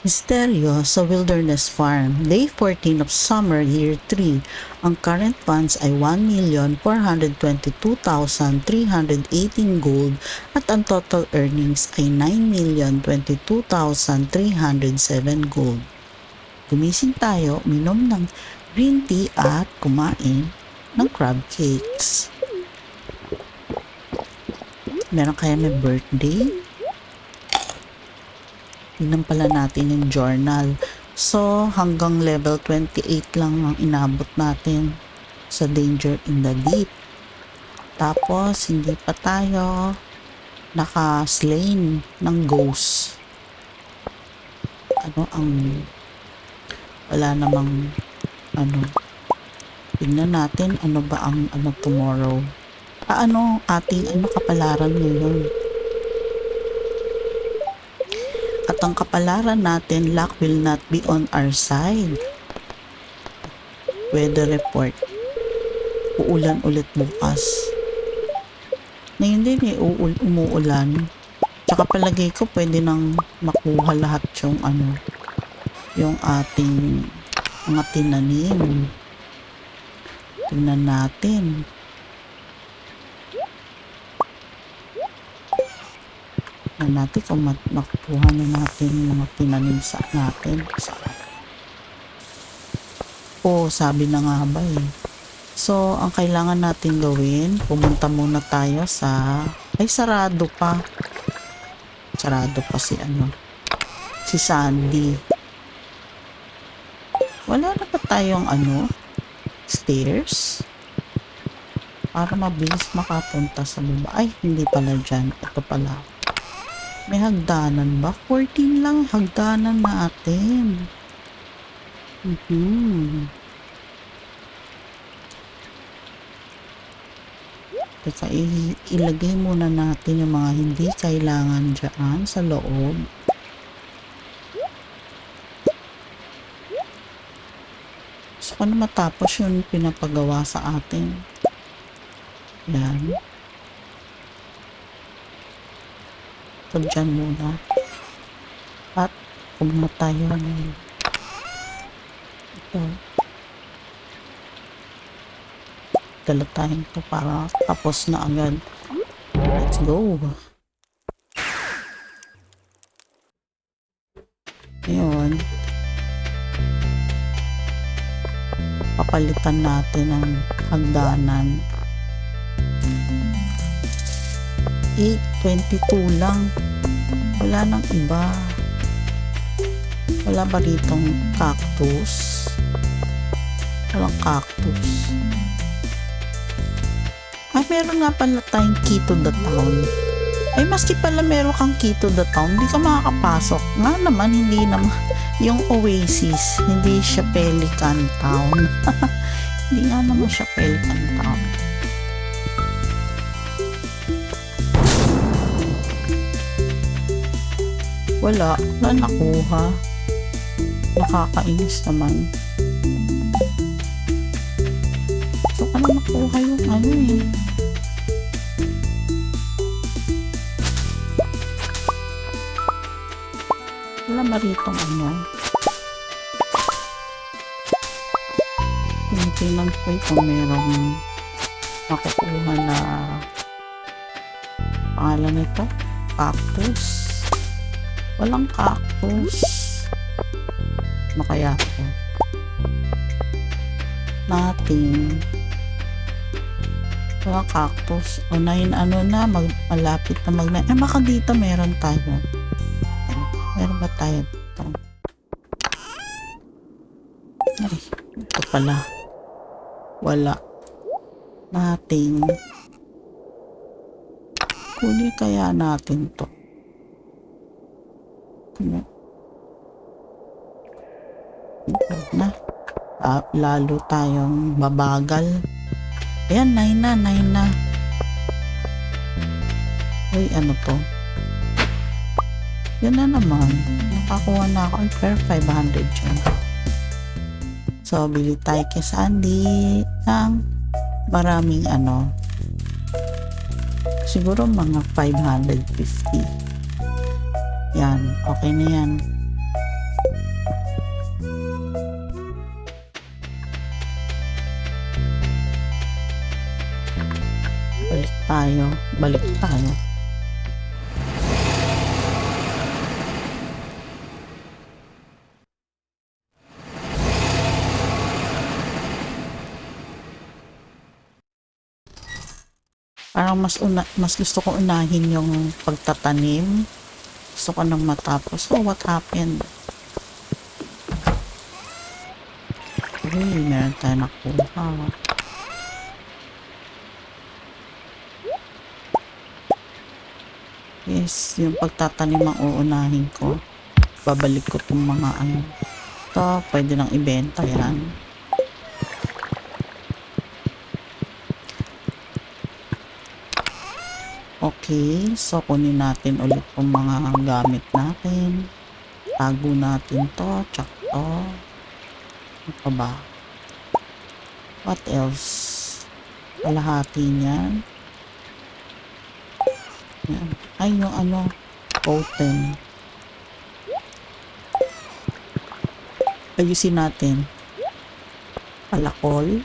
Misteryo sa Wilderness Farm, Day 14 of Summer, Year 3. Ang current funds ay 1,422,318 gold at ang total earnings ay 9,022,307 gold. Gumising tayo, minom ng green tea at kumain ng crab cakes. Meron kaya may birthday? Tingnan pala natin yung journal. So, hanggang level 28 lang ang inabot natin sa Danger in the Deep. Tapos, hindi pa tayo naka-slain ng ghost. Ano ang wala namang ano tingnan natin ano ba ang ano tomorrow ah, ano ating ano kapalaran ngayon at ang kapalaran natin, luck will not be on our side. Weather report. Uulan ulit bukas. Ngayon din eh, uul umuulan. Tsaka palagay ko pwede nang makuha lahat yung ano, yung ating mga tinanim. Tingnan natin. Tingnan natin kung makukuha na natin mga tinanim sa natin. Sa Oo, sabi na nga ba eh. So, ang kailangan natin gawin, pumunta muna tayo sa... Ay, sarado pa. Sarado pa si ano. Si Sandy. Wala na ba tayong ano? Stairs? Para mabilis makapunta sa baba. Ay, hindi pala dyan. Ito pala. May hagdanan ba? 14 lang hagdanan natin. Mhm. Teka, i- ilagay muna natin yung mga hindi kailangan dyan sa loob. Gusto ko na matapos yung pinapagawa sa atin. Yan. Ito dyan muna. At kumuha tayo ng ito. Dala tayo ito para tapos na agad. Let's go. Ayun. Papalitan natin ang hagdanan. 8.22 lang. Wala nang iba. Wala ba ditong cactus? Walang cactus. Ay, meron nga pala tayong key to the town. Ay, maski pala meron kang key to the town, hindi ka makakapasok. Nga naman, hindi naman. Yung Oasis, hindi siya Pelican Town. hindi nga naman siya Pelican Town. Wala. Wala nakuha. Nakakainis naman. Ko na makuha yung ano eh. Wala ba ritong ano? Tinitingnan ko eh kung merong makukuha na pangalan nito? Cactus. Walang cactus. Ano kaya ito? Nothing. Walang cactus. O nine ano na, mag, malapit na mag Eh, baka dito meron tayo. Meron ba tayo dito? Ay, ito pala. Wala. Nothing. Kunin kaya natin to. Na. Ah, lalo tayong mabagal. Ayan, nine na, nine na. Uy, ano to? Yan na naman. Nakakuha na ako. Ay, pero 500 dyan. So, bili tayo kay Sandy ng maraming ano. Siguro mga 550. Yan, okay na yan. Balik tayo, balik tayo. Parang mas una, mas gusto ko unahin yung pagtatanim gusto ko nang matapos. So, what happened? Uy, meron tayo nakuha. Yes, yung pagtatanim ang uunahin ko. Babalik ko itong mga ano. Ito, pwede nang ibenta yan. Okay, so kunin natin ulit yung mga gamit natin. Tago natin to, tsak to. Ano ba? What else? Kalahati niyan. Yan. Ay, yung ano, totem. Ayusin natin. Palakol,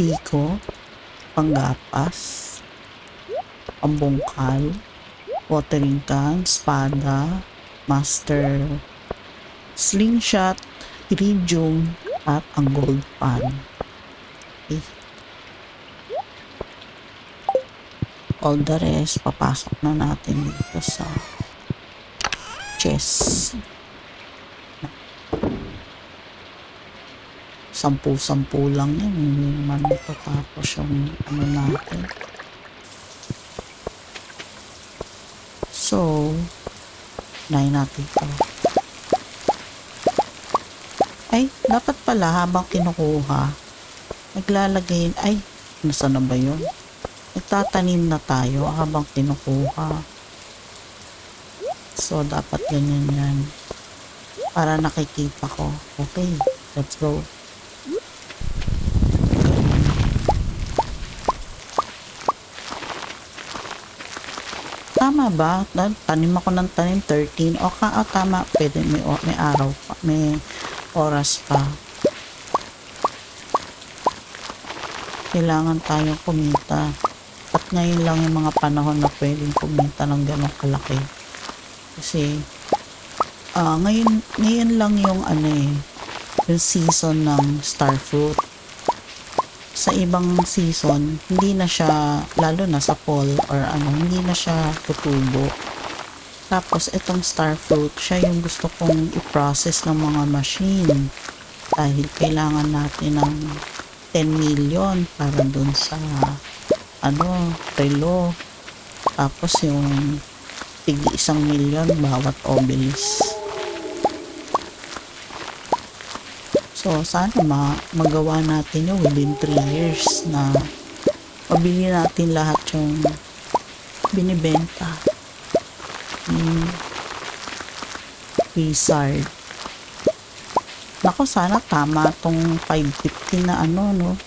piko, panggapas, pambungkal, watering can, espada, master, slingshot, iridium, at ang gold pan. Okay. All the rest, papasok na natin dito sa chest. Sampu-sampu lang yan. Hindi naman matatapos yung ano natin. So, unahin natin to. Ay, dapat pala habang kinukuha, naglalagay, ay, nasa na ba yun? Nagtatanim na tayo habang kinukuha. So, dapat ganyan yan. Para nakikita ko. Okay, let's go. Tama ba? Tanim ako ng tanim 13. O ka, o tama. Pwede may, may araw pa. May oras pa. Kailangan tayong kumita. At ngayon lang yung mga panahon na pwedeng kumita ng ganong kalaki. Kasi, ah ngayon, ngayon lang yung ano eh, yung season ng starfruit. Sa ibang season, hindi na siya, lalo na sa fall or ano, hindi na siya tutubo. Tapos, itong starfruit, siya yung gusto kong i-process ng mga machine. Dahil kailangan natin ng 10 million para dun sa ano, relo. Tapos yung tigi isang milyon bawat obelisk. So, sana ma magawa natin yun within 3 years na mabili natin lahat yung binibenta ni Wizard. Nako, sana tama tong 550 na ano, no?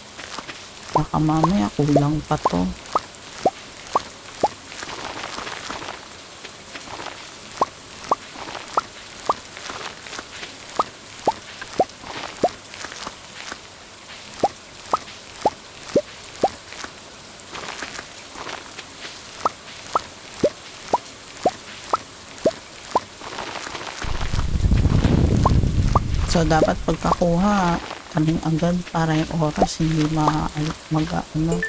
Baka mamaya kulang pa to. So, dapat pagkakuha, tanim agad para yung oras hindi ma mag ano.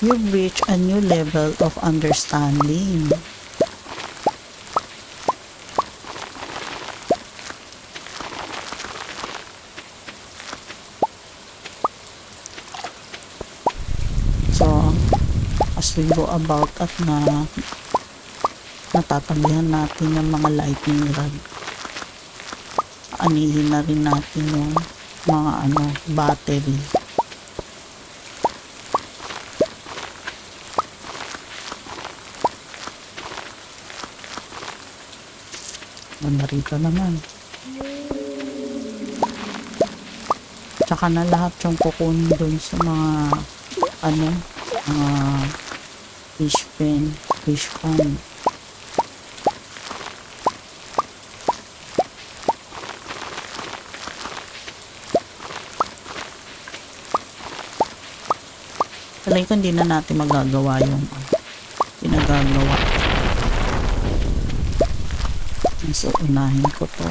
You've reached a new level of understanding. So, as we go about at na natatabihan natin yung mga lightning rod anihin na rin natin yung mga ano battery Ganda rito naman. Tsaka na lahat yung kukunin dun sa mga ano, mga fish pen, fish pan. Palagi ko hindi na natin magagawa yung pinagagawa. So, unahin ko to.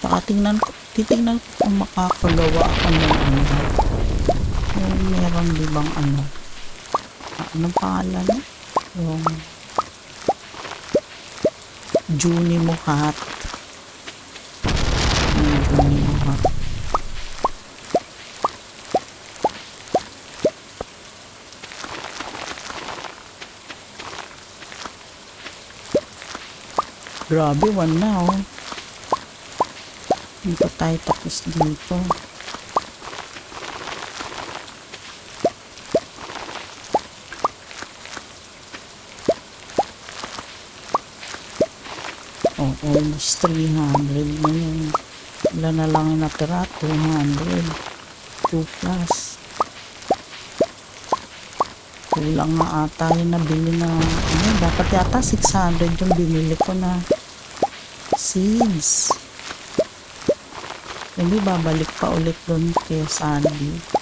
Saka tingnan ko, titingnan ko kung makakagawa ako ng ano. Yung meron di bang ano. Ah, anong pangalan? Yung Junimo Hat. Yung Junimo Hat. Grabe, one na oh. Hindi tayo tapos dito. Oh, almost 300 na yun. Wala na lang yung natira, 200. 2 plus. Kulang nga ata yung nabili na, ano, dapat yata 600 yung binili ko na seeds. Hindi, babalik pa ulit doon kay Sandy.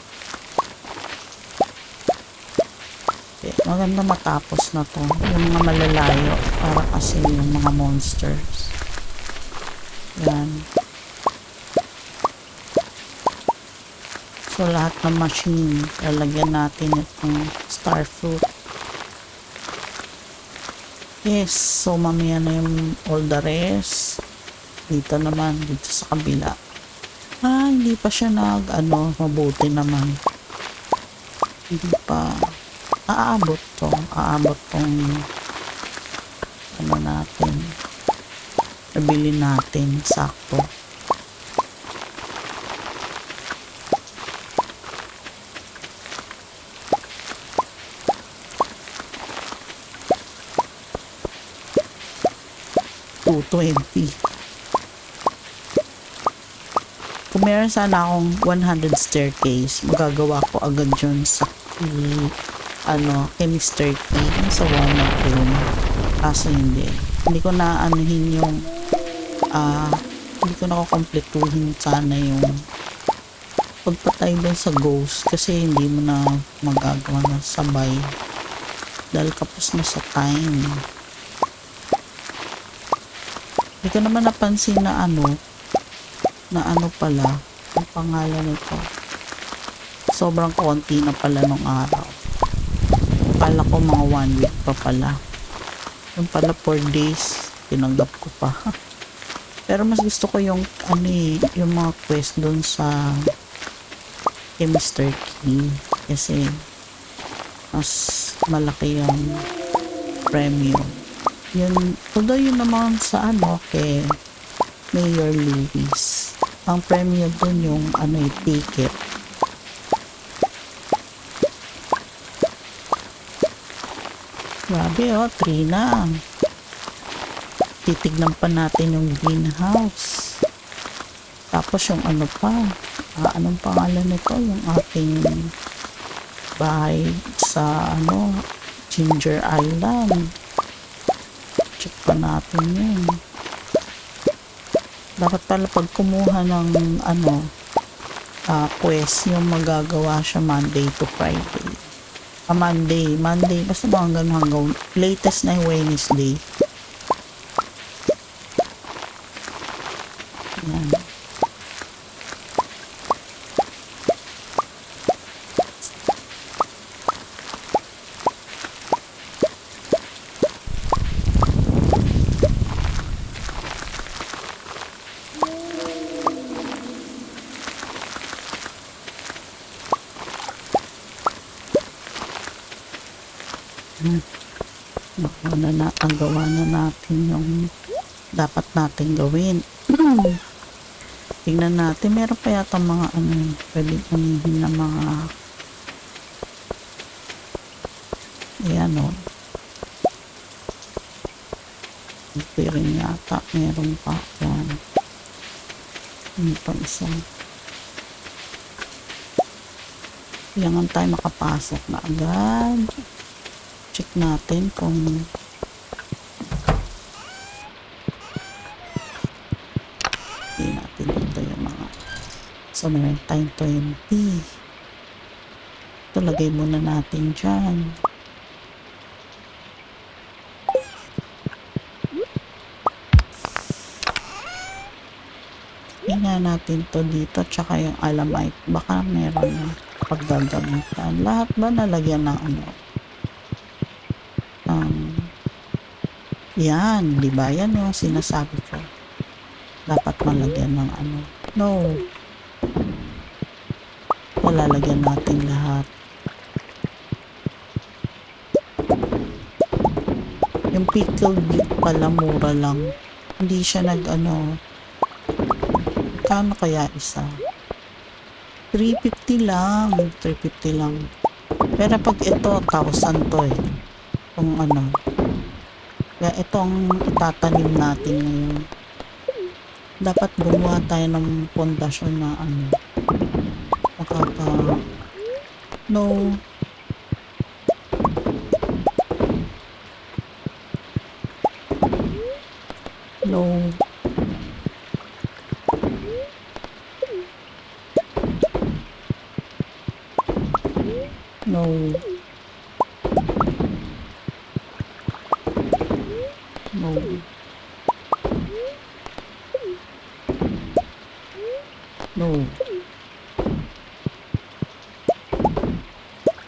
Okay, maganda matapos na to. Yung mga malalayo para kasi yung mga monsters. Yan. So, lahat ng machine, lalagyan natin itong star fruit. Yes, so mamaya na yung all the rest. Dito naman, dito sa kabila. Ah, hindi pa siya nag, ano, mabuti naman. Hindi pa. Aabot to. Aabot tong, ano natin. Nabili natin, sakto. Two twenty. Kung meron sana akong 100 staircase, magagawa ko agad yun sa key, ano, kay Mr. T, sa walnut room. Kaso hindi. Hindi ko na anuhin yung, ah, hindi ko na kukompletuhin sana yung pagpatay doon sa ghost kasi hindi mo na magagawa na sabay dahil kapos na sa time. Hindi ko naman napansin na ano, na ano pala, ang pangalan nito. Sobrang konti na pala nung araw. Akala ko mga one week pa pala. Yung pala 4 days, tinanggap ko pa. Pero mas gusto ko yung, ano eh, yung mga quest doon sa kay Mr. Key. Kasi, mas malaki yung premium. Yun, although yun naman sa ano, kay Mayor Lewis. Ang premium dun yung ano yung ticket. Grabe oh, 3 na. Titignan pa natin yung greenhouse. Tapos yung ano pa, ah, anong pangalan nito? Yung ating bahay sa ano, Ginger Island. Pa natin yun. Dapat pala pag kumuha ng ano uh, quest yung magagawa siya Monday to Friday. Ah, Monday, Monday basta mga ganun hanggang latest na yung Wednesday Ano na, ang gawa na natin yung dapat natin gawin. Tingnan natin, meron pa yata mga ano, pwede anihin na mga ayan o. Ito rin yata, meron pa. Yan. Ano pa isa. Kailangan tayo makapasok na agad check natin kung hindi natin dito yung mga So, meron tayong 20. Ito, lagay muna natin dyan. Hinga natin to dito, tsaka yung alamite. Baka meron na paggagamitan. Lahat ba nalagyan ng ano? Um, yan, di ba? Yan yung sinasabi ko. Malagyan ng ano. No. Palalagyan natin lahat. Yung pickled beet pala mura lang. Hindi siya nag ano. Kano kaya isa? 350 lang. 350 lang. Pero pag ito, 1,000 to eh. Kung ano. Kaya ito ang itatanim natin ngayon. Dapat gumawa tayo ng pundasyon na ano. Nakaka... No. No.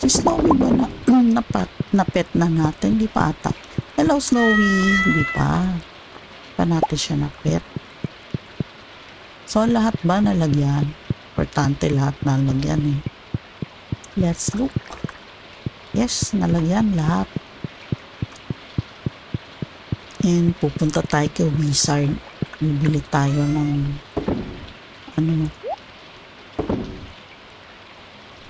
Snowy ba na, napat, napet na natin? Di pa ata. Hello Snowy. Di pa. Pa natin siya napet. So lahat ba nalagyan? Importante lahat nalagyan eh. Let's look. Yes, nalagyan lahat. And pupunta tayo kay Wizard. Bibili tayo ng ano.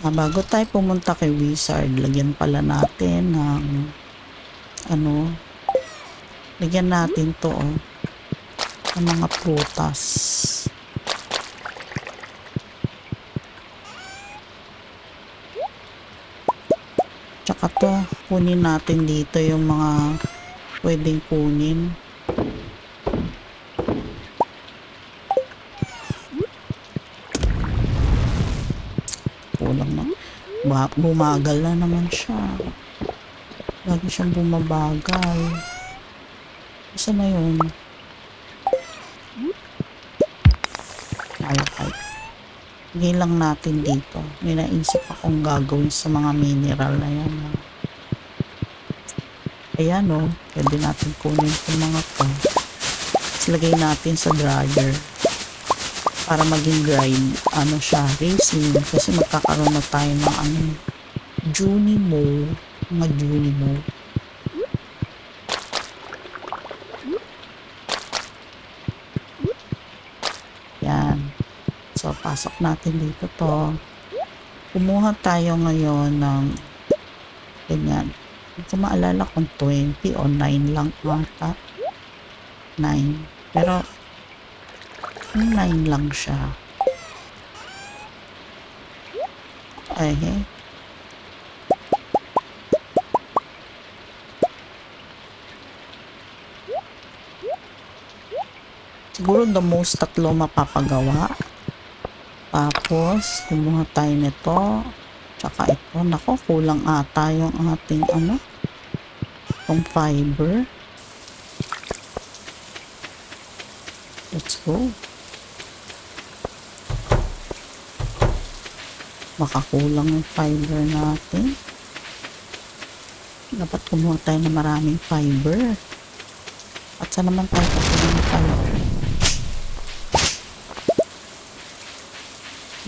Ah, bago tayo pumunta kay Wizard, lagyan pala natin ng ano. Lagyan natin to oh. Ang mga prutas. Tsaka to, kunin natin dito yung mga pwedeng kunin. Ba- bumagal na naman siya. Lagi siyang bumabagal. Isa na yun? Alkite. Higay lang natin dito. May naisip akong gagawin sa mga mineral na yan. Ayan o. Oh, pwede natin kunin itong mga to. Tapos lagay natin sa dryer. Para maging grind. Ano siya? Racing. Kasi magkakaroon na tayo ng ano. Junimo. Mga Junimo. Yan. So, pasok natin dito to. Kumuha tayo ngayon ng ganyan. Hindi ko maalala kung 20 o 9 lang ata. 9. Pero, 9 lang siya. Ay, eh. Siguro the most tatlo mapapagawa. Tapos, kumuha tayo nito. Tsaka ito. Nako, kulang ata yung ating ano. Itong fiber. Let's go. Baka kulang yung fiber natin. Dapat kumuha tayo ng maraming fiber. At saan naman tayo kukuha ng fiber?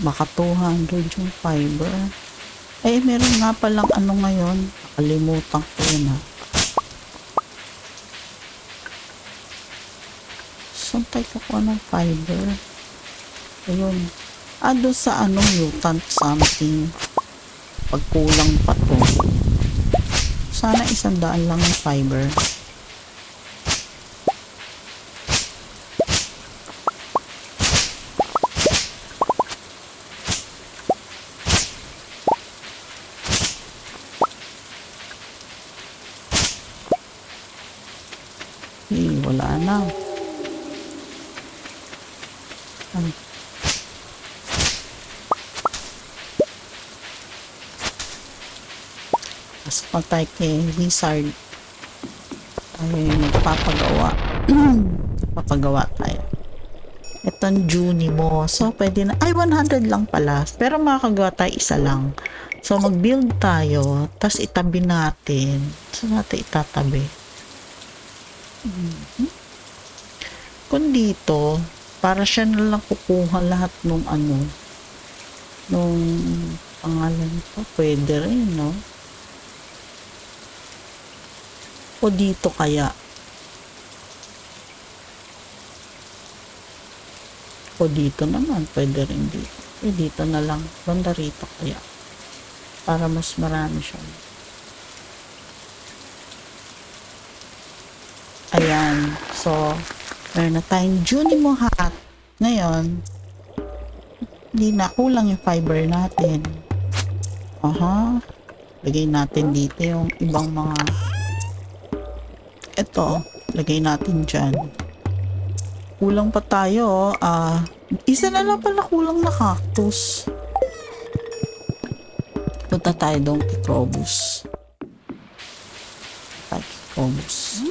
Baka 200 yung fiber. Eh, meron nga palang ano ngayon. Nakalimutan ko ha. Saan tayo kukuha ng fiber? Ayun. Ah, doon sa ano, mutant something. Pagkulang pa to. Sana isang daan lang yung fiber. Eh, wala na. Ay. Tayo kay Wizard, yung magpapagawa. Papagawa tayo. Itong Junimo. So, pwede na. Ay, 100 lang pala. Pero makakagawa tayo isa lang. So, mag-build tayo. Tapos, itabi natin. Saan natin itatabi? Mhm. Kung dito, para siya na lang kukuha lahat nung ano, nung pangalan pa, pwede rin, no? O dito kaya? O dito naman, pwede rin dito. Eh, dito na lang. Banda rito kaya. Para mas marami siya. Ayan. So, meron na tayong Junimo hat. Ngayon, hindi na kulang yung fiber natin. Aha. Lagay natin dito yung ibang mga ito, lagay natin dyan. Kulang pa tayo. Ah, isa na lang pala kulang na cactus. Punta tayo doon kay Krobus. Kay Krobus.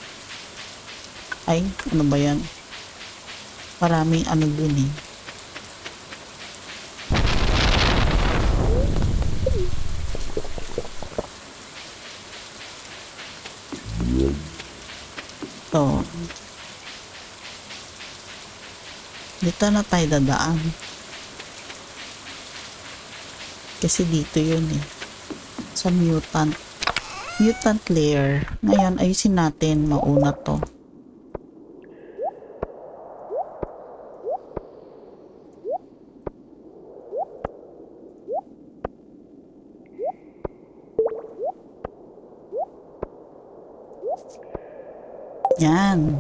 Ay, ano ba yan? Maraming ano dun eh. To. Dito na tayo dadaan. Kasi dito yun eh. Sa mutant. Mutant layer. Ngayon, ayusin natin. Mauna to. Yan.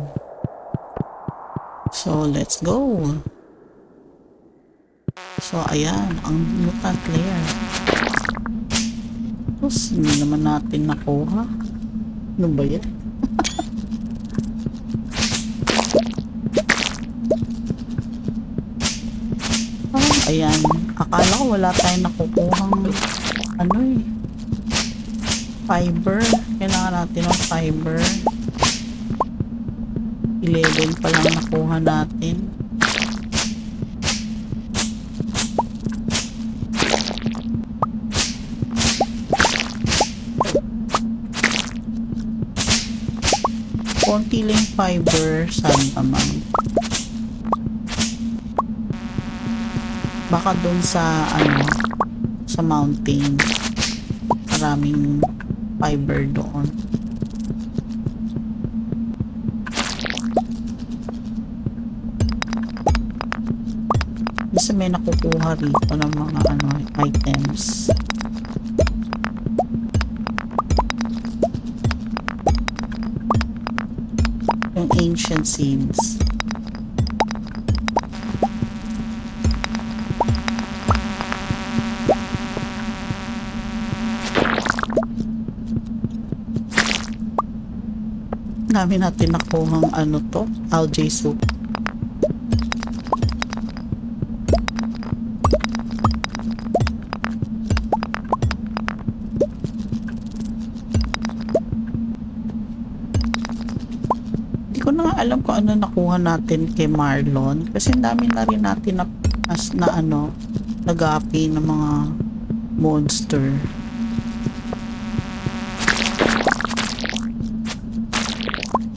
So, let's go. So, ayan. Ang mutant layer. Tapos, hindi naman natin nakuha. Ano ba yan? Parang, ayan. Akala ko wala tayong nakukuhang ano eh. Fiber. Kailangan natin ng fiber. 11 pa lang nakuha natin. Konti lang fiber, saan naman? Baka doon sa, ano, sa mountain. Maraming fiber doon. Kasi may nakukuha rito ng mga ano, items. Ancient seeds. Dami natin nakuhang ano to, algae soup. Ano nakuha natin kay Marlon. Kasi dami na rin natin na, as, na ano, nagapi ng mga monster.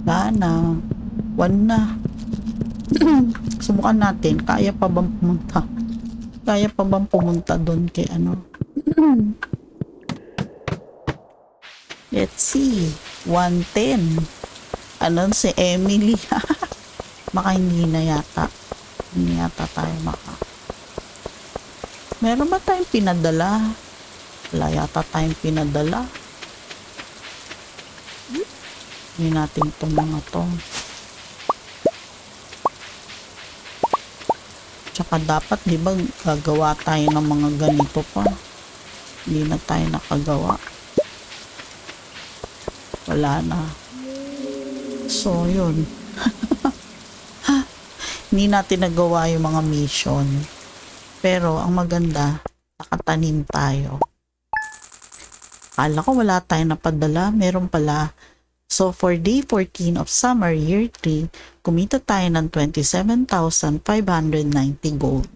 Wala na. One na. Subukan natin. Kaya pa bang pumunta? Kaya pa bang pumunta doon kay ano? Let's see. 110. Ano si Emily? Baka hindi na yata. Hindi yata tayo maka. Meron ba tayong pinadala? Wala yata tayong pinadala. Hindi natin itong mga to. Tsaka dapat, di ba, gagawa tayo ng mga ganito pa. Hindi na tayo nakagawa. Wala na. So, yun. Hindi natin nagawa yung mga mission. Pero, ang maganda, nakatanim tayo. Akala ko wala tayong napadala, meron pala. So for day 14 of summer year 3, kumita tayo ng 27,590 gold.